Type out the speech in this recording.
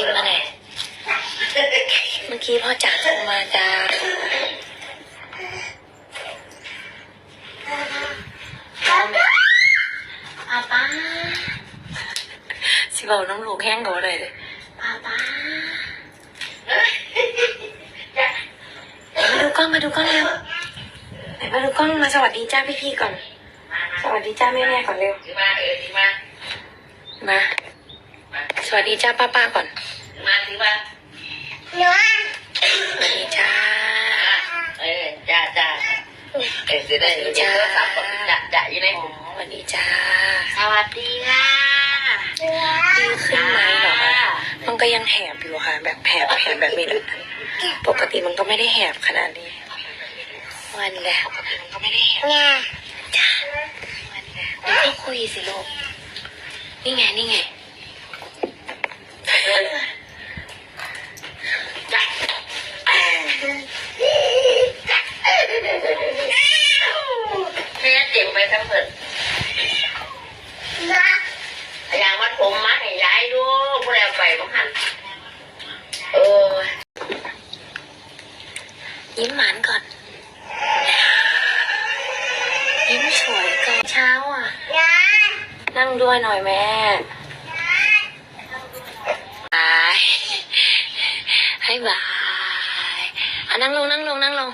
ิวหน่อเมื่อกี้พ่อจ๋าโทรมาจ้าอาป้าสิบเอาน้ำลูกแห้งกับอะไรเลยอาป้ามาดูกล้องมาดูกล้องเร็วมาดูกล้องมาสวัสดีจ้าพี่พี่ก่อน สวัสดีจ้าแม่แม่ก่อนเร็ว มา มา สวัสดีจ้าป้าป้าๆก่อนถือมาถือมาสวัสดีจ้า เออจ้าจ้าเออเสียได้เดี๋ยวโทรศัพท์ก่อนจะจะอยู่ในอ๋อสวัสดีจ้า สวัสดีค่ะดีขึ้นไหมเหรอคะมันก็ยังแหบอยู่ค่ะ แบบแหบแหบแบบนี้แหละปกติมันก็ไม่ได้แหบขนาดนี้ วันแหละปกติมันก็ไม่ได้แหบจ้าวันแหละเดี๋ยวก็คุยสิลูกนี่ไงนี่ไง จ้าแม่ เต็มไปทั้งหมดอย่างวัดผมมาให้ย้ายดูผู้ใดเอาไปบ้างหันเออ ยิ้มหวานก่อน ยิ้มสวยก่อนเช้าอะ นั่งด้วยหน่อยแม่บายให้บายอะนั่งลงนั่งลงนั่งลง